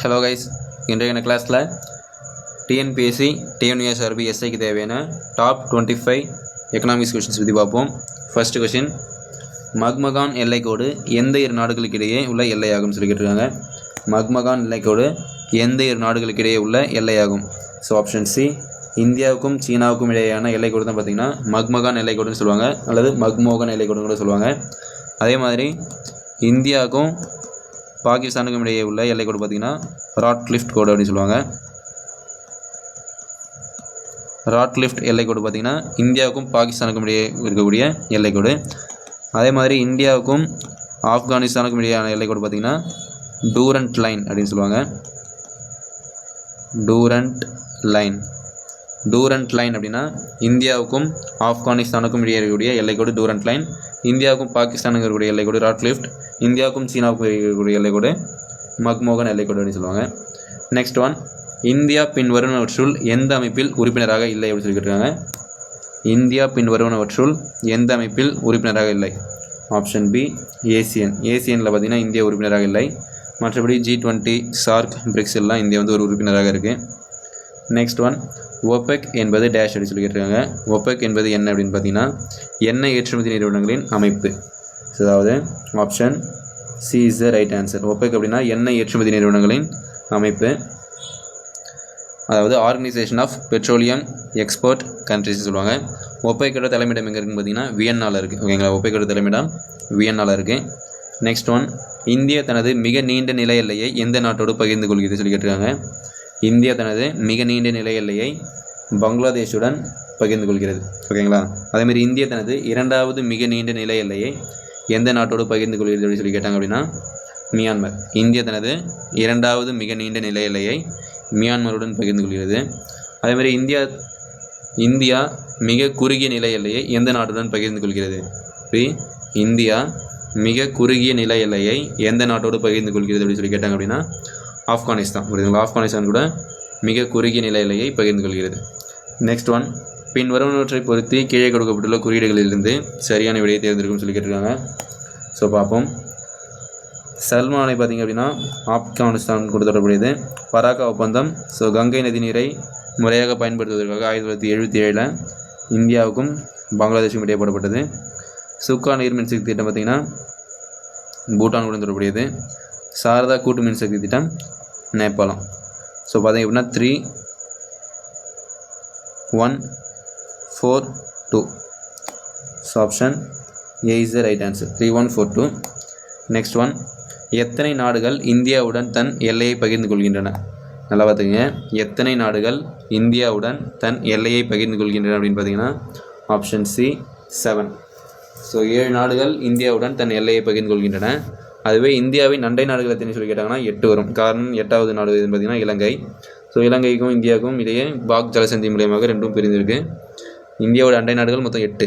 Hello guys இன்றைய கிளாஸில் TNPSC TNUSRB எஸ்ஐக்கு தேவையான top twenty five economics questions பற்றி பார்ப்போம். ஃபர்ஸ்ட் கொஷின் மக்மகான் எல்லைக்கோடு எந்த இரு நாடுகளுக்கு இடையே உள்ள எல்லையாகும் சொல்லி கேட்டிருக்காங்க. மக்மகான் எல்லைக்கோடு எந்த இரு நாடுகளுக்கு இடையே உள்ள எல்லையாகும். ஸோ ஆப்ஷன் சி இந்தியாவுக்கும் சீனாவுக்கும் இடையேயான எல்லைக்கோடு தான் பார்த்தீங்கன்னா மக்மகான் எல்லைக்கோடுன்னு சொல்லுவாங்க. அல்லது மக்மோகன் எல்லைக்கோடுன்னு கூட சொல்லுவாங்க. அதே மாதிரி இந்தியாவுக்கும் பாகிஸ்தானுக்கும் இடையே உள்ள எல்லை கோடு பார்த்தீங்கன்னா ராட் லிஃப்ட் கோடு அப்படின்னு சொல்லுவாங்க. ராட் லிஃப்ட் எல்லை கோடு பார்த்தீங்கன்னா இந்தியாவுக்கும் பாகிஸ்தானுக்கும் இடையே இருக்கக்கூடிய எல்லை கோடு. அதே மாதிரி இந்தியாவுக்கும் ஆப்கானிஸ்தானுக்கும் இடையான எல்லை கோடு பார்த்தீங்கன்னா டூரண்ட் லைன் அப்படின்னு சொல்லுவாங்க. Durant line. டூரண்ட் லைன் அப்படின்னா இந்தியாவுக்கும் ஆப்கானிஸ்தானுக்கும் இடையே இருக்கக்கூடிய எல்லைக்கோடு டூரண்ட் லைன். இந்தியாவுக்கும் பாகிஸ்தானுக்கு இருக்கக்கூடிய எல்லைக்கோடு ராட் லிஃப்ட் இந்தியாவுக்கும் சீனாவுக்கும் இருக்கக்கூடிய எல்லைக்கோடு மக்மோகன் எல்லைக்கோடு அப்படின்னு சொல்லுவாங்க. நெக்ஸ்ட் ஒன் இந்தியா பின்வருவனவற்றுள் எந்த அமைப்பில் உறுப்பினராக இல்லை அப்படின்னு சொல்லி இந்தியா பின்வருவனவற்றுள் எந்த அமைப்பில் உறுப்பினராக இல்லை? Option B Asian. ஏசியனில் பார்த்தீங்கன்னா இந்தியா உறுப்பினராக இல்லை. மற்றபடி ஜி டுவெண்ட்டி சார்க் பிரிக்ஸ் எல்லாம் இந்தியா வந்து ஒரு உறுப்பினராக இருக்குது நெக்ஸ்ட் ஒன் ஒபெக் என்பது டேஷ் அப்படின்னு சொல்லி கேட்டிருக்காங்க ஒபெக் என்பது என்ன அப்படின்னு பார்த்தீங்கன்னா எண்ணெய் ஏற்றுமதி நிறுவனங்களின் அமைப்பு. அதாவது option C is the right answer OPEC அப்படின்னா எண்ணெய் ஏற்றுமதி நிறுவனங்களின் அமைப்பு. அதாவது organisation of petroleum export countries சொல்லுவாங்க. ஒப்பைக்கோட தலைமையிடம் எங்கே இருக்குன்னு பார்த்தீங்கன்னா வியன்னாவில் இருக்குது ஓகேங்களா ஒப்பேக்கோட தலைமையிடம் வியன்னாவில் இருக்குது நெக்ஸ்ட் ஒன் இந்தியா தனது மிக நீண்ட நிலை எல்லையை எந்த நாட்டோடு பகிர்ந்து கொள்கிறது சொல்லி கேட்டிருக்காங்க இந்தியா தனது மிக நீண்ட நிலை எல்லையை பங்களாதேஷுடன் பகிர்ந்து கொள்கிறது. ஓகேங்களா? அதேமாதிரி இந்தியா தனது இரண்டாவது மிக நீண்ட நிலை எல்லையை எந்த நாட்டோடு பகிர்ந்து கொள்கிறது அப்படின்னு சொல்லி கேட்டாங்க அப்படின்னா மியான்மர். இந்தியா தனது இரண்டாவது மிக நீண்ட நிலை எல்லையை மியான்மருடன் பகிர்ந்து கொள்கிறது. அதேமாதிரி இந்தியா இந்தியா மிக குறுகிய நிலை எல்லையை எந்த நாட்டுடன் பகிர்ந்து கொள்கிறது? பி இந்தியா மிக குறுகிய நில எல்லையை எந்த நாட்டோடு பகிர்ந்து கொள்கிறது அப்படின்னு சொல்லி கேட்டாங்க அப்படின்னா ஆப்கானிஸ்தான் புரியுதுங்களா? ஆப்கானிஸ்தான் கூட மிக குறுகிய நிலையிலேயே பகிர்ந்து கொள்கிறது. நெக்ஸ்ட் ஒன் பின் வருவனவற்றை பொறுத்து கீழே கொடுக்கப்பட்டுள்ள குறியீடுகளிலிருந்து சரியான விடையை தேர்ந்தெடுக்கும் சொல்லி கேட்டிருக்காங்க. ஸோ பார்ப்போம். சல்மானை பார்த்திங்க அப்படின்னா ஆப்கானிஸ்தான் கூட தொடர்புடையது. பராக்கா ஒப்பந்தம். ஸோ கங்கை நதி நீரை முறையாக பயன்படுத்துவதற்காக ஆயிரத்தி தொள்ளாயிரத்தி எழுபத்தி ஏழில் இந்தியாவுக்கும் பங்களாதேஷுக்கும் இடையே போடப்பட்டது. சுக்கா நீர் மின்சக்தி திட்டம் பார்த்திங்கன்னா பூட்டானுடன் தொடர்புடையது. சாரதா கூட்டு மின்சக்தி திட்டம். நேபாளம். ஸோ பார்த்திங்க அப்படின்னா three one four two so option A is the right answer three one four two next one எத்தனை நாடுகள் இந்தியாவுடன் தன் எல்லையை பகிர்ந்து கொள்கின்றன? நல்லா பார்த்துங்க எத்தனை நாடுகள் இந்தியாவுடன் தன் எல்லையை பகிர்ந்து கொள்கின்றன அப்படின்னு பார்த்தீங்கன்னா ஆப்ஷன் சி செவன் ஸோ ஏழு நாடுகள் இந்தியாவுடன் தன் எல்லையை பகிர்ந்து கொள்கின்றன. அதுவே இந்தியாவின் அண்டை நாடுகள் எத்தனை சொல்லி கேட்டாங்கன்னா எட்டு வரும். காரணம் எட்டாவது நாடு எதுன்னு பார்த்தீங்கன்னா இலங்கை. ஸோ இலங்கைக்கும் இந்தியாவுக்கும் இடையே பாக் ஜலசந்தி மூலியமாக ரெண்டும் பிரிந்திருக்கு. இந்தியாவோட அண்டை நாடுகள் மொத்தம் எட்டு.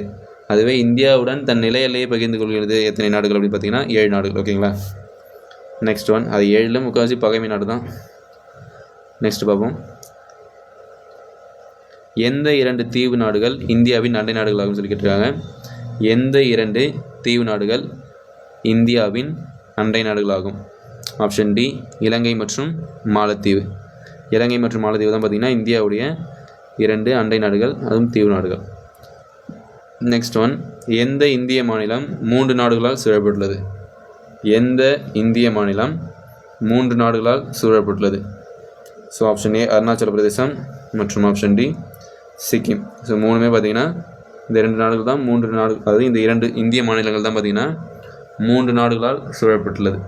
அதுவே இந்தியாவுடன் தன் நிலை எல்லையை பகிர்ந்து கொள்கிறது எத்தனை நாடுகள் அப்படின்னு பார்த்தீங்கன்னா ஏழு நாடுகள் ஓகேங்களா? நெக்ஸ்ட் ஒன் அது ஏழில் முக்கால்வாசி பகைமை நாடு தான். நெக்ஸ்ட் பார்ப்போம். எந்த இரண்டு தீவு நாடுகள் இந்தியாவின் அண்டை நாடுகளாகும் சொல்லி கேட்டிருக்காங்க எந்த இரண்டு தீவு நாடுகள் இந்தியாவின் அண்டை நாடுகளாகும். ஆப்ஷன் டி இலங்கை மற்றும் மாலத்தீவு. இலங்கை மற்றும் மாலத்தீவு தான் பார்த்திங்கன்னா இந்தியாவுடைய இரண்டு அண்டை நாடுகள் அதுவும் தீவு நாடுகள். நெக்ஸ்ட் ஒன் எந்த இந்திய மாநிலம் மூன்று நாடுகளால் சூழப்பட்டுள்ளது? எந்த இந்திய மாநிலம் மூன்று நாடுகளால் சூழப்பட்டுள்ளது? ஸோ ஆப்ஷன் ஏ அருணாச்சல பிரதேசம் மற்றும் ஆப்ஷன் டி சிக்கிம். ஸோ மூணுமே பார்த்தீங்கன்னா இந்த இரண்டு நாடுகள் தான் மூன்று நாடு அதாவது இந்த இரண்டு இந்திய மாநிலங்கள் தான் பார்த்தீங்கன்னா மூன்று நாடுகளால் சூழப்பட்டுள்ளது.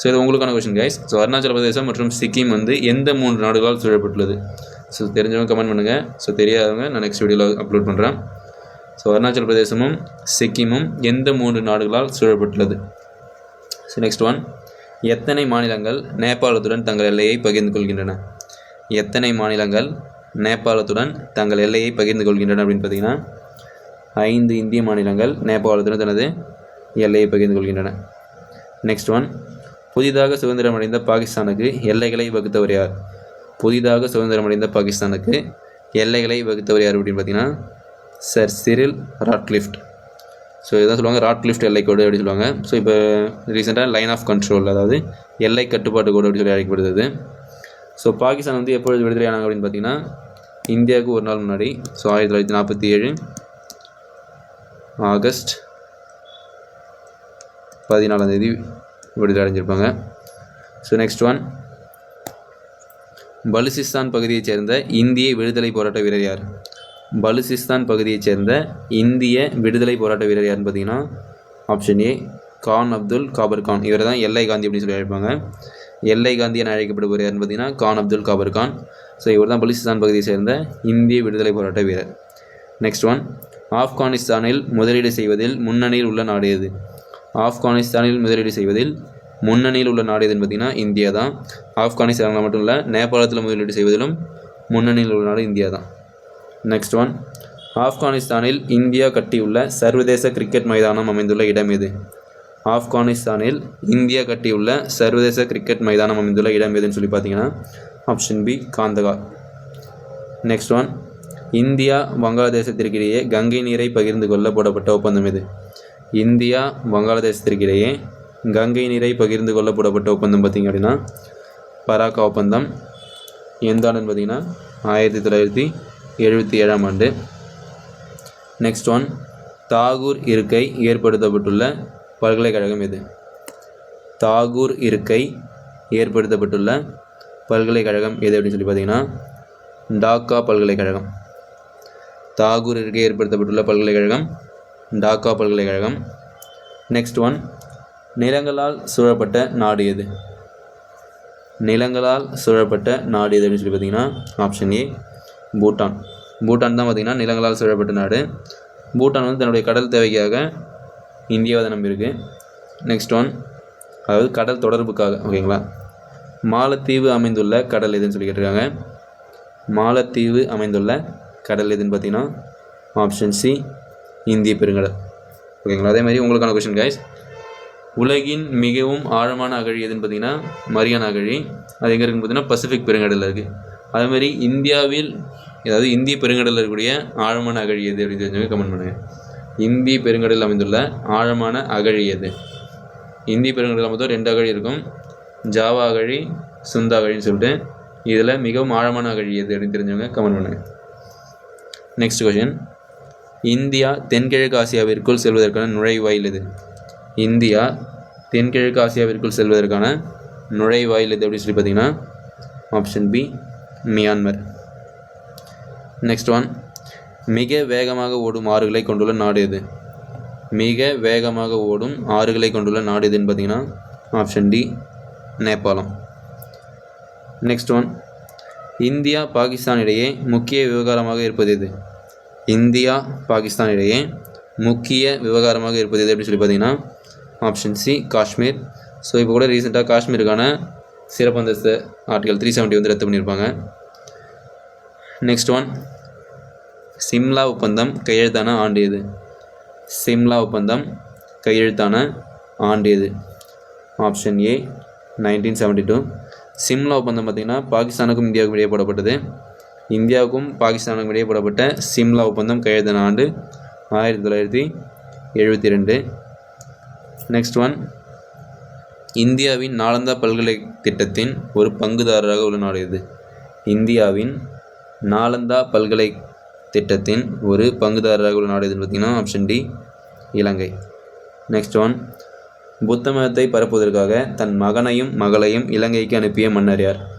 ஸோ இது உங்களுக்கான கொஷின் கைஸ் ஸோ அருணாச்சல பிரதேசம் மற்றும் சிக்கிம் வந்து எந்த மூன்று நாடுகளால் சூழப்பட்டுள்ளது? ஸோ தெரிஞ்சவங்க கமெண்ட் பண்ணுங்கள் ஸோ தெரியாதவங்க நான் நெக்ஸ்ட் வீடியோவில் அப்லோட் பண்ணுறேன் ஸோ அருணாச்சல பிரதேசமும் சிக்கிமும் எந்த மூன்று நாடுகளால் சூழப்பட்டுள்ளது? ஸோ நெக்ஸ்ட் ஒன் எத்தனை மாநிலங்கள் நேபாளத்துடன் தங்கள் எல்லையை பகிர்ந்து கொள்கின்றன? எத்தனை மாநிலங்கள் நேபாளத்துடன் தங்கள் எல்லையை பகிர்ந்து கொள்கின்றன அப்படின்னு பார்த்தீங்கன்னா ஐந்து இந்திய மாநிலங்கள் நேபாளத்துடன் தனது எல்லையை பகிர்ந்து கொள்கின்றன. நெக்ஸ்ட் ஒன் புதிதாக சுதந்திரமடைந்த பாகிஸ்தானுக்கு எல்லைகளை வகுத்தவர் யார்? புதிதாக சுதந்திரமடைந்த பாகிஸ்தானுக்கு எல்லைகளை வகுத்தவர் யார் அப்படின்னு பார்த்தீங்கன்னா சர் சிரில் ராட்லிஃப்ட் ஸோ இதான் சொல்லுவாங்க ராட்லிஃப்ட் எல்லை கோடு அப்படி சொல்லுவாங்க. ஸோ இப்போ ரீசெண்டாக லைன் ஆஃப் கண்ட்ரோல் அதாவது எல்லை கட்டுப்பாட்டு கோடு அப்படின்னு சொல்லி அழைக்கப்படுது ஸோ பாகிஸ்தான் வந்து எப்பொழுது விடுதலையானாங்க அப்படின்னு பார்த்தீங்கன்னா இந்தியாவுக்கு ஒரு நாள் முன்னாடி ஸோ ஆயிரத்தி தொள்ளாயிரத்தி நாற்பத்தி ஏழு ஆகஸ்ட் பதினாலாம் தேதி விடுதலை அடைஞ்சிருப்பாங்க. ஸோ நெக்ஸ்ட் ஒன் பலுசிஸ்தான் பகுதியைச் சேர்ந்த இந்திய விடுதலை போராட்ட வீரர் யார்? பலுசிஸ்தான் பகுதியைச் சேர்ந்த இந்திய விடுதலை போராட்ட வீரர் யாருன்னு பார்த்தீங்கன்னா ஆப்ஷன் ஏ கான் அப்துல் காபர் கான். இவர் தான் எல்லை காந்தி அப்படின்னு சொல்லி அழைப்பாங்க. எல்லை காந்தி என அழைக்கப்படுபவர் யாருன்னு பார்த்தீங்கன்னா கான் அப்துல் காபர் கான். ஸோ இவர் தான் பலுசிஸ்தான் பகுதியை சேர்ந்த இந்திய விடுதலை போராட்ட வீரர். நெக்ஸ்ட் ஒன் ஆப்கானிஸ்தானில் முதலீடு செய்வதில் முன்னணியில் உள்ள நாடு எது? ஆப்கானிஸ்தானில் முதலீடு செய்வதில் முன்னணியில் உள்ள நாடு எதுன்னு பார்த்தீங்கன்னா இந்தியா தான். ஆப்கானிஸ்தானில் மட்டும் இல்லை நேபாளத்தில் முதலீடு செய்வதிலும் முன்னணியில் உள்ள நாடு இந்தியா தான். நெக்ஸ்ட் ஒன் ஆப்கானிஸ்தானில் இந்தியா கட்டியுள்ள சர்வதேச கிரிக்கெட் மைதானம் அமைந்துள்ள இடம் எது? ஆப்கானிஸ்தானில் இந்தியா கட்டியுள்ள சர்வதேச கிரிக்கெட் மைதானம் அமைந்துள்ள இடம் எதுன்னு சொல்லி பார்த்தீங்கன்னா option B Kandahar next one India வங்காளதேசத்திற்கிடையே Ganga நீரை பகிர்ந்து கொள்ள போடப்பட்ட ஒப்பந்தம் எது? இந்தியா வங்காளதேசத்திற்கிடையே கங்கை நீரை பகிர்ந்து கொள்ள போடப்பட்ட ஒப்பந்தம் பார்த்திங்க அப்படின்னா பராக்கா ஒப்பந்தம். எந்த ஆண்டுன்னு பார்த்தீங்கன்னா ஆயிரத்தி தொள்ளாயிரத்தி எழுபத்தி ஏழாம் ஆண்டு. நெக்ஸ்ட் ஒன் தாகூர் இருக்கை ஏற்படுத்தப்பட்டுள்ள பல்கலைக்கழகம் எது? தாகூர் இருக்கை ஏற்படுத்தப்பட்டுள்ள பல்கலைக்கழகம் எது அப்படின்னு சொல்லி பார்த்தீங்கன்னா டாக்கா பல்கலைக்கழகம். தாகூர் இருக்கை ஏற்படுத்தப்பட்டுள்ள பல்கலைக்கழகம் டாக்கா பல்கலைக்கழகம் நெக்ஸ்ட் ஒன் நிலங்களால் சூழப்பட்ட நாடு எது? நிலங்களால் சூழப்பட்ட நாடு எது அப்படின்னு சொல்லி பார்த்தீங்கன்னா ஆப்ஷன் ஏ பூட்டான். பூட்டான் தான் பார்த்தீங்கன்னா நிலங்களால் சூழப்பட்ட நாடு. பூட்டான் வந்து தன்னுடைய கடல் தேவைக்காக இந்தியாவை தான் நம்பியிருக்கு. நெக்ஸ்ட் ஒன் அதாவது கடல் தொடர்புக்காக ஓகேங்களா? மாலத்தீவு அமைந்துள்ள கடல் எதுன்னு சொல்லி கேட்டிருக்காங்க. மாலத்தீவு அமைந்துள்ள கடல் எதுன்னு பார்த்தீங்கன்னா ஆப்ஷன் சி இந்திய பெருங்கடல். ஓகேங்களா அதே மாதிரி உங்களுக்கான கொஷின் கைஸ் உலகின் மிகவும் ஆழமான அகழி எதுன்னு பார்த்தீங்கன்னா மரியானா அகழி. அது எங்கே இருக்குன்னு பார்த்தீங்கன்னா பசிபிக் பெருங்கடலில் இருக்குது அதே மாதிரி இந்தியாவில் அதாவது இந்திய பெருங்கடலில் இருக்கக்கூடிய ஆழமான அகழி எது அப்படின்னு தெரிஞ்சவங்க கமெண்ட் பண்ணுங்கள் இந்திய பெருங்கடலில் அமைந்துள்ள ஆழமான அகழி எது? இந்திய பெருங்கடலில் மொத்தம் ரெண்டு அகழி இருக்கும். ஜாவா அகழி சுந்தா அகழின்னு சொல்லிட்டு இதில் மிகவும் ஆழமான அகழி எது அப்படின்னு தெரிஞ்சவங்க கமெண்ட் பண்ணுங்கள் நெக்ஸ்ட் கொஷின் இந்தியா தென்கிழக்கு ஆசியாவிற்குள் செல்வதற்கான நுழைவாயில் இது இந்தியா தென்கிழக்கு ஆசியாவிற்குள் செல்வதற்கான நுழைவாயில் இது அப்படின்னு சொல்லி பார்த்தீங்கன்னா? Option B Myanmar next one மிக வேகமாக ஓடும் ஆறுகளை கொண்டுள்ள நாடு எது? மிக வேகமாக ஓடும் ஆறுகளை கொண்டுள்ள நாடு எதுன்னு பார்த்தீங்கன்னா option D Nepal. Next one India Pakistan இடையே முக்கிய விவகாரமாக இருப்பது எது? இந்தியா பாகிஸ்தான் இடையே முக்கிய விவகாரமாக இருப்பது எது அப்படின்னு சொல்லி பார்த்தீங்கன்னா ஆப்ஷன் சி காஷ்மீர். ஸோ இப்போ கூட ரீசெண்டாக காஷ்மீருக்கான சிறப்பு அந்தஸ்து ஆர்டிகல் த்ரீ செவன்ட்டி வந்து ரத்து பண்ணியிருப்பாங்க. நெக்ஸ்ட் ஒன் சிம்லா ஒப்பந்தம் கையெழுத்தான ஆண்டு எது? சிம்லா ஒப்பந்தம் கையெழுத்தான ஆண்டு எது? Option A nineteen seventy two Simla ஒப்பந்தம் பார்த்திங்கன்னா பாகிஸ்தானுக்கும் இந்தியாவுக்கும் இடையே போடப்பட்டது. இந்தியாவுக்கும் பாகிஸ்தானுக்கும் இடையே போடப்பட்ட சிம்லா ஒப்பந்தம் கையெழுத்தான ஆண்டு ஆயிரத்தி தொள்ளாயிரத்தி எழுபத்தி ரெண்டு. நெக்ஸ்ட் ஒன் இந்தியாவின் நாலந்தா பல்கலை திட்டத்தின் ஒரு பங்குதாரராக உள்ள நாடு எது இந்தியாவின் நாலந்தா பல்கலை திட்டத்தின் ஒரு பங்குதாரராக உள்ள நாடு எதுன்னு பார்த்தீங்கன்னா option D Ilangai. Next one புத்த மதத்தை பரப்புவதற்காக தன் மகனையும் மகளையும் இலங்கைக்கு அனுப்பிய மன்னர் யார்?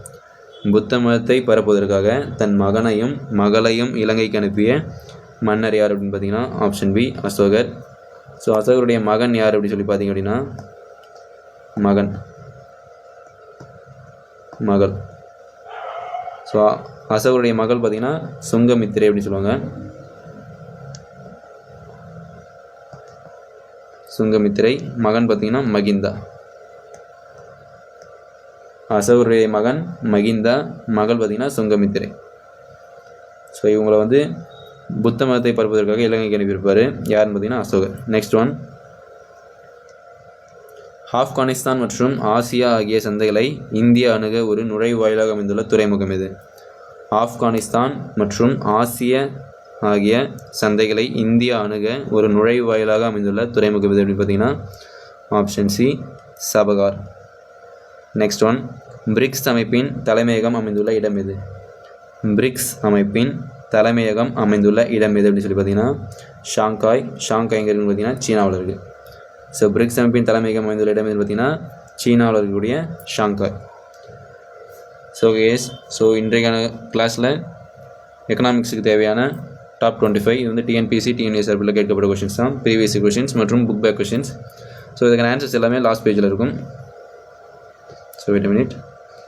புத்த மதத்தை பரப்புவதற்காக தன் மகனையும் மகளையும் இலங்கைக்கு அனுப்பிய மன்னர் யார் அப்படின்னு பார்த்தீங்கன்னா ஆப்ஷன் பி அசோகர். ஸோ அசோகருடைய மகன் யார் அப்படின்னு சொல்லி பார்த்தீங்க அப்படின்னா மகன். மகள். ஸோ அசோகருடைய மகள் பார்த்தீங்கன்னா சுங்கமித்திரை அப்படின்னு சொல்லுவாங்க. சுங்கமித்திரை. மகன் பார்த்தீங்கன்னா மகிந்தா. அசோகருடைய மகன் மகிந்தா மகள் பார்த்தீங்கன்னா சுங்கமித்திரை. ஸோ இவங்களை வந்து புத்த மதத்தை பரப்புவதற்காக இலங்கைக்கு அனுப்பியிருப்பார். யாருன்னு பார்த்தீங்கன்னா அசோகர். நெக்ஸ்ட் ஒன் ஆப்கானிஸ்தான் மற்றும் ஆசியா ஆகிய சந்தைகளை இந்தியா அணுக ஒரு நுழைவாயிலாக அமைந்துள்ள துறைமுகம் இது. ஆப்கானிஸ்தான் மற்றும் ஆசிய ஆகிய சந்தைகளை இந்தியா அணுக ஒரு நுழைவாயிலாக அமைந்துள்ள துறைமுகம் இது அப்படின்னு பார்த்தீங்கன்னா option C Chabahar. Next one BRICS அமைப்பின் தலைமையகம் அமைந்துள்ள இடம் எது? பிரிக்ஸ் அமைப்பின் தலைமையகம் அமைந்துள்ள இடம் எது அப்படின்னு சொல்லி பார்த்தீங்கன்னா ஷாங்காய் ஷாங்காய் பார்த்தீங்கன்னா சீனாவில் இருக்குது ஸோ பிரிக்ஸ் அமைப்பின் தலைமையகம் அமைந்துள்ள இடம் எது பார்த்தீங்கன்னா சீனாவில் இருக்கக்கூடிய ஷாங்காய். ஸோ எஸ் ஸோ இன்றைக்கான கிளாஸில் எக்கனாமிக்ஸுக்கு தேவையான டாப் டுவெண்ட்டி ஃபைவ் இது வந்து டிஎன்பிசி டிஎன்எஸ் சார்பில் கேட்கப்பட்ட கொஷின்ஸ் தான். ப்ரீவியஸ் கொஷின்ஸ் மற்றும் புக் பேக் கொஷின்ஸ் ஸோ இதுக்கான ஆன்சர்ஸ் எல்லாமே லாஸ்ட் பேஜில் இருக்கும். ஸோ வெயிட் மினிட்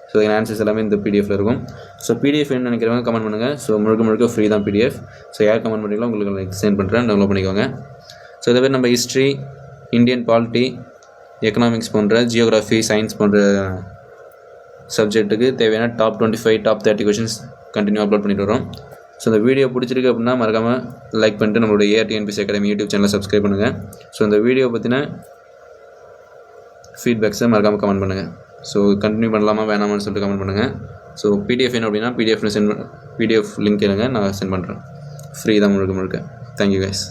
ஸோ இதுக்கான ஆன்சர்ஸ் எல்லாமே இந்த பிடிஎஃப்ல இருக்கும். ஸோ பிடிஎஃப் என்ன நினைக்கிறவங்க கமெண்ட் பண்ணுங்கள் ஸோ முழுக்க முழுக்க ஃப்ரீ தான் பிடிஎஃப் ஸோ யார் கமெண்ட் பண்ணுறீங்களோ உங்களுக்கு சென்ட் பண்ணுறேன் டவுன்லோட் பண்ணிக்கோங்க. ஸோ இதை பேர் நம்ம ஹிஸ்ட்ரி இந்தியன் பாலிட்டி எக்கனாமிக்ஸ் போன்ற ஜியோகிராஃபி சயின்ஸ் போன்ற சப்ஜெக்ட்டுக்கு தேவையான top twenty five top thirty questions continue upload பண்ணிட்டு வரோம். ஸோ இந்த வீடியோ பிடிச்சிருக்கு அப்படின்னா மறக்காமல் லைக் பண்ணிட்டு நம்மளுடைய ஏஆர்டிஎன்பிசி அகாடமி யூடியூப் சேனலை சப்ஸ்கிரைப் பண்ணுங்கள் ஸோ இந்த வீடியோ பற்றின ஃபீட்பேக்ஸை மறக்காமல் கமெண்ட் பண்ணுங்கள் ஸோ கண்டினியூ பண்ணலாமா? வேணாமான்னு சொல்லிட்டு கமெண்ட் பண்ணுங்கள் ஸோ பிடிஎஃப் என்ன அப்படின்னா பிடிஎஃப்னு சென்ட் பிடிஎஃப் லிங்க் கேளுங்க நான் சென்ட் பண்ணுறேன் ஃப்ரீ தான் முழுக்க முழுக்க. Thank you guys